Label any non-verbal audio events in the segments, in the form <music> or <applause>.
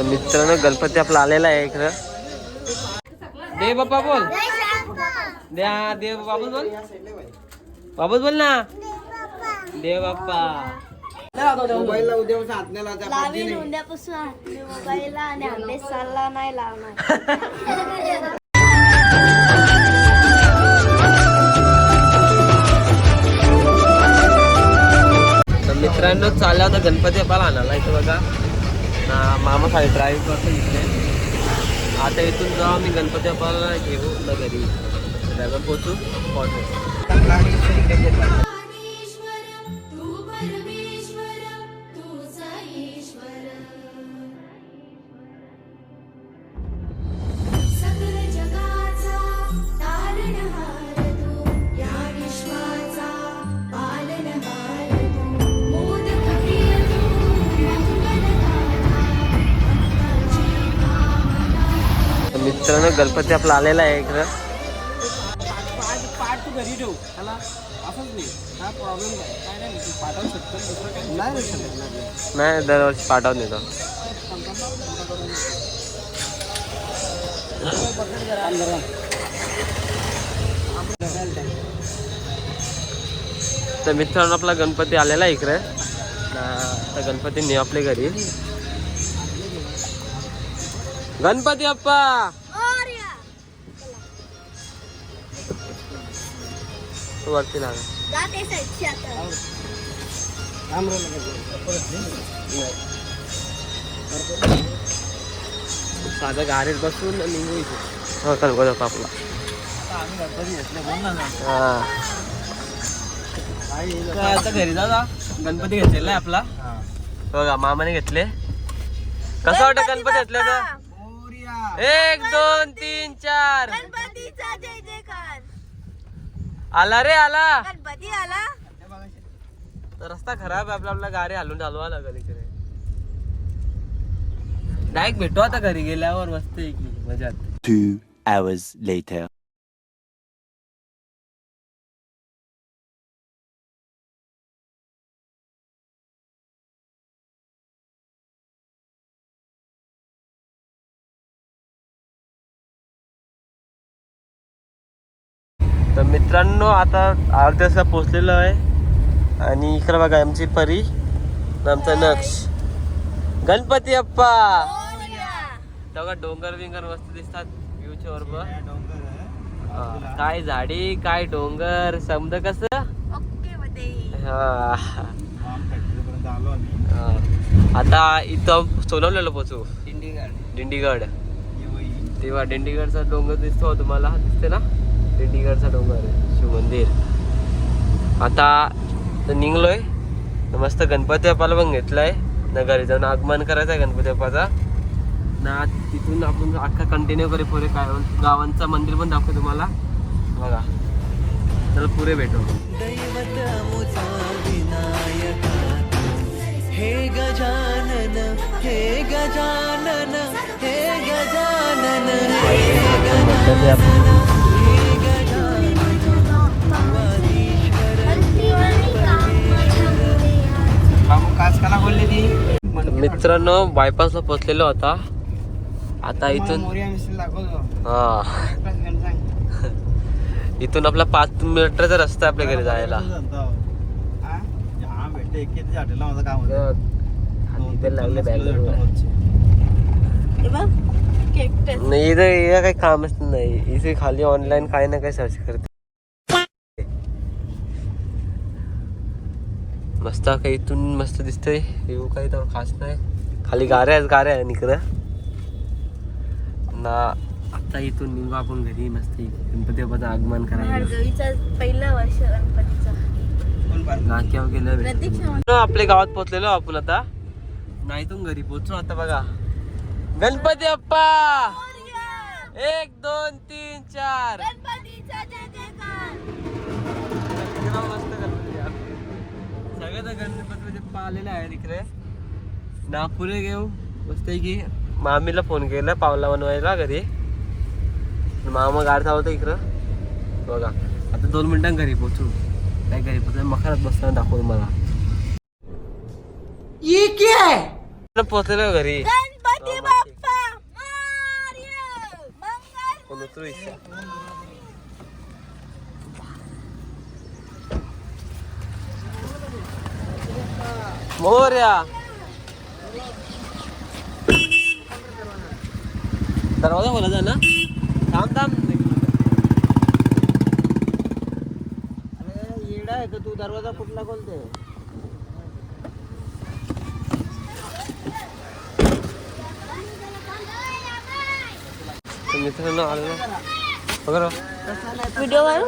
तर मित्रांनो गणपती आपला आलेला आहे इकडं. दे बाप्पा बोल. द्या दे बाबूस बोल. बाबूस बोल ना. दे बाप्पा. लावीन. उद्यापासून मोबाईलला आणि नाही लावणार. मित्रांनो चालला होता गणपती बाप्पाला आणायला इथे बघा. मामा खाली ड्राईव्ह करतो इथे. आता इथून जाऊ आम्ही गणपती बाप्पाला घेऊ ना घरी. ड्रायव्हर पोचू पॉट गणपती आपला आलेला आहे इकडं. नाही दरवर्षी पाठवून देतो. तर मित्रांनो आपला गणपती आलेला आहे इकडे. तर गणपती नेऊ आपल्या घरी. गणपती अप्पा! वरती लाग. साधं गाडीत बसून निघू इथे हो गणपती बाप्पा आपला आता. हा घरी जा गणपती घेतलेला आहे आपला हा. बघा मामाने घेतले कसं वाटतं गणपती घेतलं तर. एक दोन तीन चार गणपतीचा जय जयकार आला रे आला. आला? तर रस्ता खराब आहे आपला आपला गाडी हलवून हलवा लागल इकडे. डायरेक्ट भेटू आता घरी गेल्यावर मस्त आहे की मजात. Two hours later. तर मित्रांनो आता अर्ध्या तासा पोचलेलो आहे. आणि इकडे बघा आमची परी आमचा नक्ष. गणपती अप्पा! तेव्हा डोंगर बिंगर मस्त दिसतात व्ह्यूच्या बरोबर काय डोंगर काय झाडी काय डोंगर समज कस? हा. आता इथं सोनवलेलो पोचू. दिंडीगड. दिंडीगड. तेव्हा दिंडीगडचा डोंगर दिसतो तुम्हाला दिसते ना? दिंडीगडचा डोंगर शिव मंदिर. आता तर निघलोय. तर मस्त गणपती बाप्पाला पण घेतलाय. ना घरी जाऊन आगमन करायचं आहे गणपती बाप्पाचा. ना तिथून आपण अख्खा कंटिन्यू करू पुरे काय गावांचं मंदिर पण दाखवू तुम्हाला. बघा. चल पुरे भेटू. हे गजानन हे गजानन हे गजानन हे बाबू मित्रांनो बायपासला पोचलेलो होता आता. इथून हा. इथून आपला पाच मीटरचा रस्ता आहे आपल्या घरी जायला. नाही इथं इथं काही कामच नाही. इथे खाली ऑनलाईन काही ना काही सर्च करते. मस्त काही इथून मस्त दिसतंय. व्ह्यू काही तर खास नाही. खाली गाऱ्या आहेत गाऱ्या आहे इकडं. ना आता इथून निघू आपण घरी मस्त गणपती बाप्पाचं आगमन भार्गवीचा पहिलं वर्ष गणपतीचा. आपल्या गावात पोहोचलेलो आपण आता. नाही इथून घरी पोहोचू आता बघा. गणपती बाप्पा एक दोन तीन चार. गणपतीमध्ये म्हणजे पाहिलेलं आहे तिकडे. नागपूरला घेऊ. बसते की मामीला फोन केला पावला बनवायला घरी. मामा गाडता होता इकडं. बघा. आता दोन मिनिटां घरी पोचू काय घरी पोचू मखानात बसताना दाखवून मला. पोचलेलो घरी? कोण तू मोर्या दरवाजा खोला जा ना. थांब थांब. अरे येडा आहे का तू? दरवाजा कुठला खोलते मित्रांना मित्रांनो आलो ना. बघा व्हिडिओ करू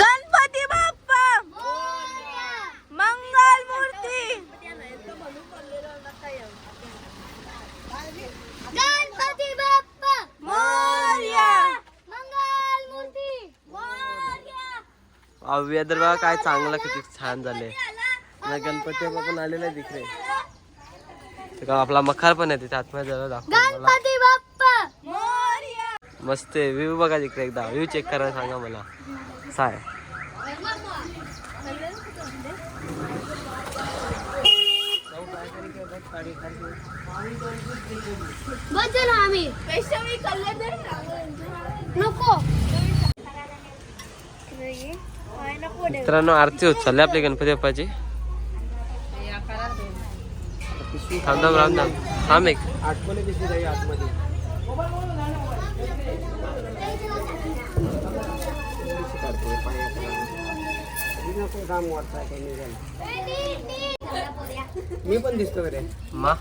गणपती बाप्पा मंगल मूर्ती गणपती बाप्पा मोरया मंगल मूर्ती वेदर बघा काय चांगलं किती छान झाले ना गणपती बाप्पा पण आलेला आहे तिकडे. का आपला मखार पण आहे तिथे. आतमध्ये जरा दाखव मला. मस्त आहे. व्ह्यू बघा तिकडे एकदा. व्ह्यू चेक करा सांगा मला. ना आम्ही. नको. मित्रांनो आरती होत चालली आपली गणपती बाप्पाची. थांब थांब थांब. एक. मी. पण दिसतो रे मा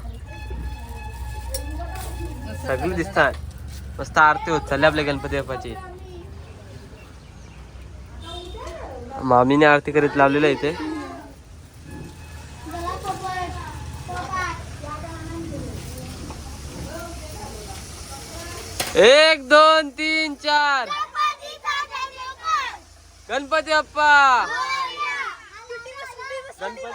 सगळी दिसतात. मस्त आरती होत चालली आपल्या गणपती बाप्पाची. मामीने आरती करीत लावलेलं आहे इथे. एक दोन तीन चार. गणपती बाप्पा. गणपती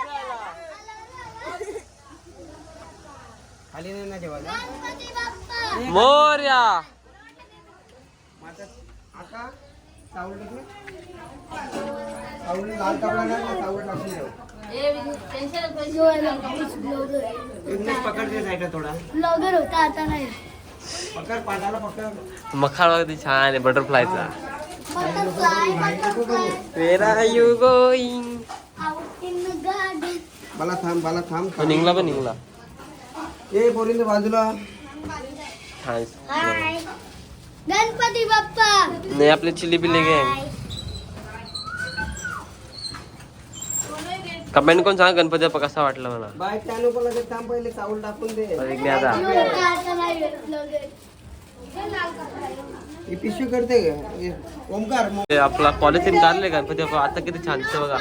खाली नाही ठेवायला? मोर्या. सावळ टाकलं सावळ लाल कपडा घाल ना सावळ टाकून ठेव बिझनेस पकडतेच आहे का थोडा? ब्लॉगर होता आता नाही. पकड पाठाला पकड. मखाळ किती छान आहे बटरफ्लायचा वेर आर यू मला थांब मला थांब. तो निघला पण निघला. ए पोरींद बाजूला. हाय गणपती बाप्पा. नाही आपले चिली पिली गँग कमेंट कोण सांग गणपती बाप्पा कसा वाटला मला. बाय त्या नको लगेच थांब पहिले सावळ टाकून दे. ही पिशवी करते का? हे, ओमकार मो- ते आपला पॉलिथिन काढले गणपती बाप्पा. आता किती छान दिसतं बघा.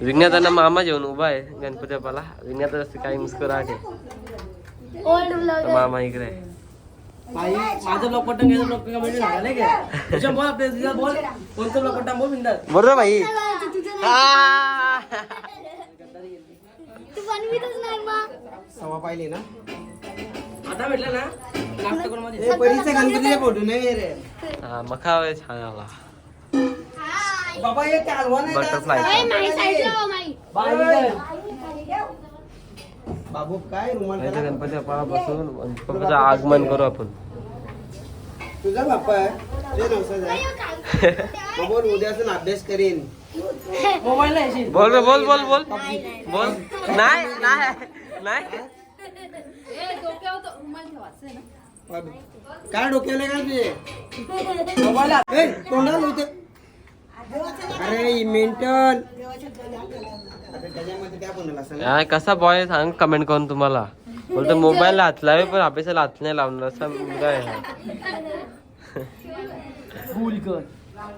विज्ञातांना मामा जेवण उभा आहे गणपती बाप्पाला. विज्ञाता जास्त काही मुस्कुराट आहे ओल्ड तर ब्लॉगर. मामा इकडे आहे. माझं ब्लॉक पटन घ्यायचं ब्लॉक कमेंट झालं का? तुझ्या बोल आपल्या तुझ्या बोल. कोणतं ब्लॉक पटन बोल बिंदास बरोबर भाई पाहिली ना. आता भेटलं ना? करून मध्ये परीचा गणपतीचा फोटो नाही रे. हा मखा छान आला. बाबा हे कालवा नाही बटरफ्लाय माई साईडला हो माई बाबू काय रुमाल नाही तर गणपती बाप्पाला बसून आगमन करू आपण. तुझा बाप्पा आहे. तुझ्या नवसाचा. <laughs> आहे अभ्यास करेन. मोबाईल आहे बोल रे बोल बोल बोल. बोल. नाही नाही नाही. <laughs> काय डोक्याला काय तुझे मोबाईल ए, तोंडाला होते अरे मेंटल. काय कसा बॉय सांग कमेंट करून तुम्हाला. बोलतो मोबाईलला हात लावे पण अभ्यासाला हात नाही लावणार असा मुलगा आहे हा.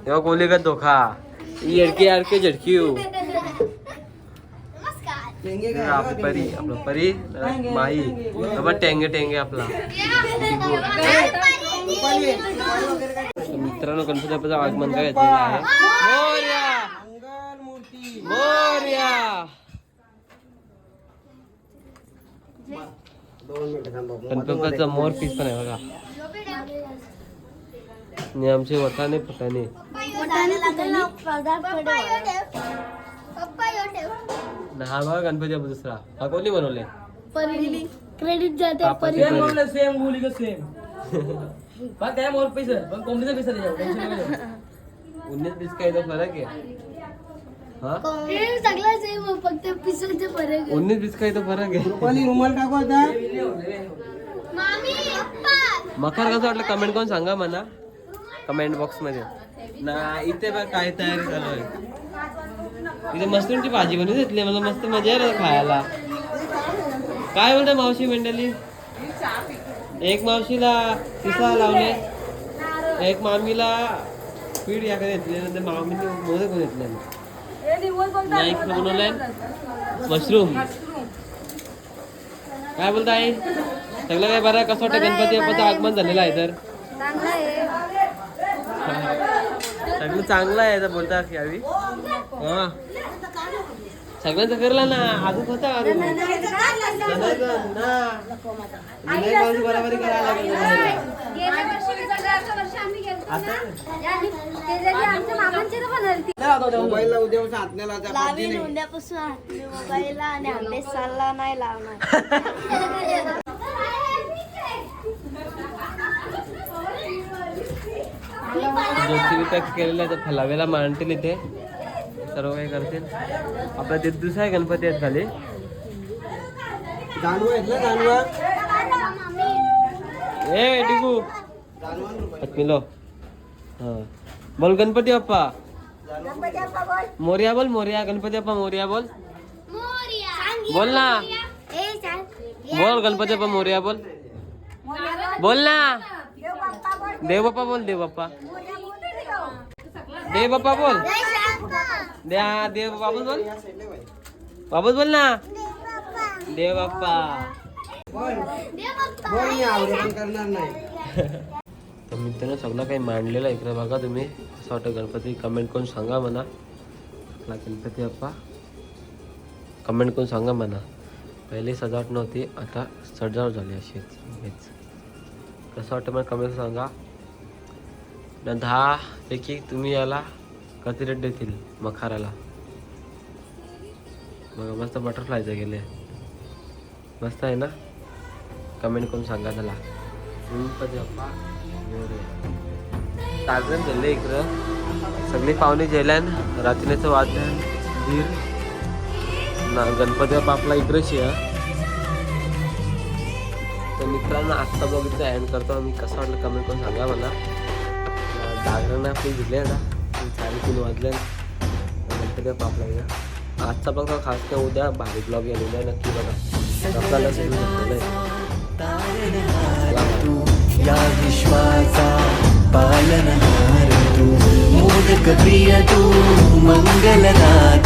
तेव्हा कोहली का धोखा येडकी याडकी झडकी काय आपली परी आपला परी माई बाबा टेंगे टेंगे आपला. मित्रांनो गणपती बाप्पाचं आगमन काय घेतलेलं आहे? मोरया! मंगल मूर्ती मोरया! दोन मिनिटं थांब बाबू. गणपतीचा मोर पीस पण आहे बघा. आणि आमचे वटाने फटाने पगार पडे पप्पा यो ठेव ना हा बघा गणपती बाप्पा दुसरा हा कोणी बनवले क्रेडिट जाते. सेम सेम बा काय मोर पैसे पण कोंबडीचा पैसा टेन्शन. उन्नीस बीस का इथं फरक आहे? हा? हे फक्त फरक. उन्नीस बीस का इथं फरक आहे? रुपाली रुमाल टाकू आता. मामी पप्पा. मकर कसं वाटलं? कमेंट करून सांगा म्हणा कमेंट बॉक्समध्ये. ना इथे बघ काय तयारी चालू आहे. इथे मस्तूंची भाजी बनवून घेतली मला मस्त मजा आहे खायला. काय बोलते मावशी मंडळी? एक मावशीला तिसा लावले एक मामीला पीठ याकडे घेतली नंतर मामीने मोदक घेतले नाही. बनवलंय मशरूम काय बोलताय सगळं काय बरं? कसं वाटतं? गणपती बाप्पाचं आगमन झालेलं आहे तर? सगळं चांगलं आहे तर बोलता यावी हा. सगळ्यांचं करलं ना. अजून होता अजून बराबरी करायला. मोबाईलला उद्या हातण्याला लावीन नाही. उद्यापासून हात मोबाईलला आणि अभ्यास चालला नाही लावणार. <laughs> ज्योती पॅक केलेलं आहे तर फलावेला मांडतील इथे. सर्व काही करतील. आपला दिवस आहे गणपती आहेत खाली. जानवा आहेत ना जानवा ए टिकू मिलो. हा. बोल गणपती बाप्पा. मोर्या बोल मोर्या. गणपती बाप्पा मोर्या बोल. बोल ना. बोल गणपती बाप्पा मोर्या बोल. बोल ना. देव बाप्पा बोल देव बाप्पा देव बाप्पा बोल. द्या देव बाबूस बोल. बाबूस बोल ना. देव बाप्पा. तर मित्रांनो सगळं काही मांडलेलं इकडे बघा तुम्ही. असं वाटतं गणपती कमेंट करून सांगा म्हणा. आपला गणपती बाप्पा. कमेंट करून सांगा म्हणा. पहिले सजावट नव्हती आता सजावट झाली अशीच हेच. कसं वाटतं मला कमेंट सांगा. न दहा पैकी तुम्ही याला कधी रेट देतील मखाराला. मग मस्त बटरफ्लायचं गेले मस्त आहे ना? कमेंट करून सांगा त्याला. गणपती झाले इकडं. सगळे पाहुणे जेल्यान रात्रीचं वादन धीर ना गणपती बाप्पा आपला इकडंच आहे तर मित्रांनो आत्ता बघितलं एंड करतो. मी कसं वाटलं कमेंट करून सांगा मला. जागरण आपली दिले ना. साडेतीन वाजले. नंतर बाप्पा आपला इकडं आजचा बघा खास नाही उद्या भारी ब्लॉग येईल. आहे नक्की बघा. आपल्याला सगळं तू या विश्वाचा पालनहार तू मोदक प्रिय तू मंगलनाथ